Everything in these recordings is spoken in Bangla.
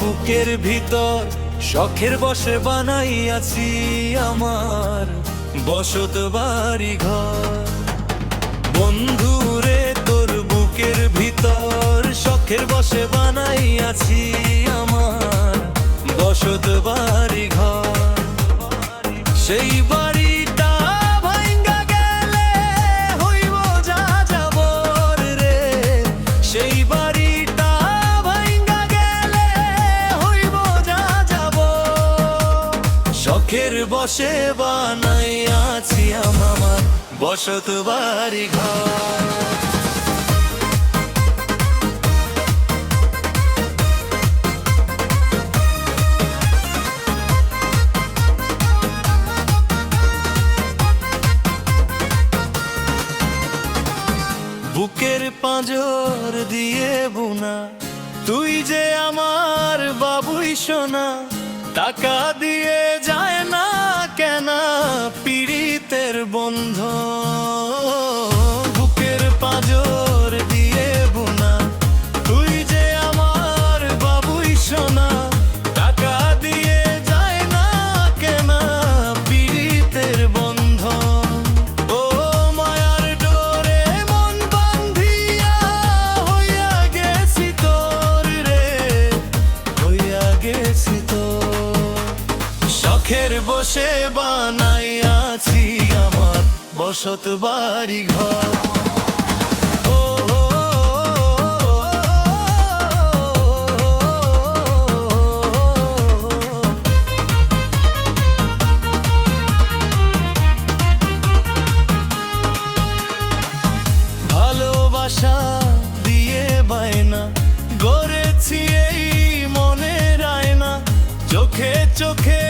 বুকের ভিতর শখের বসে বানাইয়াছি আমার বসত বাড়ি ঘর বন্ধুরে, তোর বুকের ভিতর শখের বসে বানাইয়াছি আমার বসত বাড়ি ঘর সেই বাড়িটা শখের বসে বানাইয়াছি আমার বসত বাড়ি ঘর। বুকের পাঁজর দিয়ে বুনা, তুই যে আমার বাবুই সোনা, টাকা দিয়ে বন্ধ। বুকের পাঁজর দিয়ে বুনা। তুই যে আমার বাবুই সোনা, টাকা দিয়ে যায় না কেন পীড়িতের বন্ধ। ও মায়ার ডোরে মন বান্ধিয়া হইয়া গেছি তোর রে, হইয়া গেছি তোর। শখের বসে বানাইয়াছি আমার বসত বাড়ি ঘর। ভালোবাসা দিয়ে বায়না এই মনের আয়না চোখে চোখে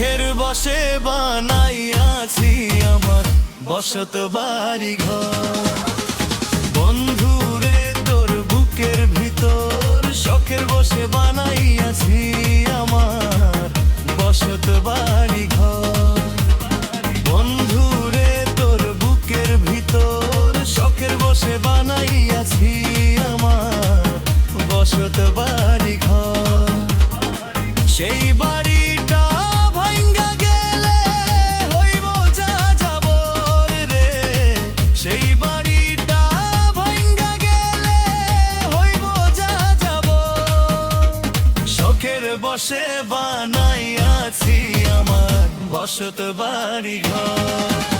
শখের বসে বানাইয়াছি আমার বসত বাড়ি ঘর বন্ধু রে তোর বুকের ভিতর শখের বসে বানাইয়াছি আমার বসত বাড়ি ঘর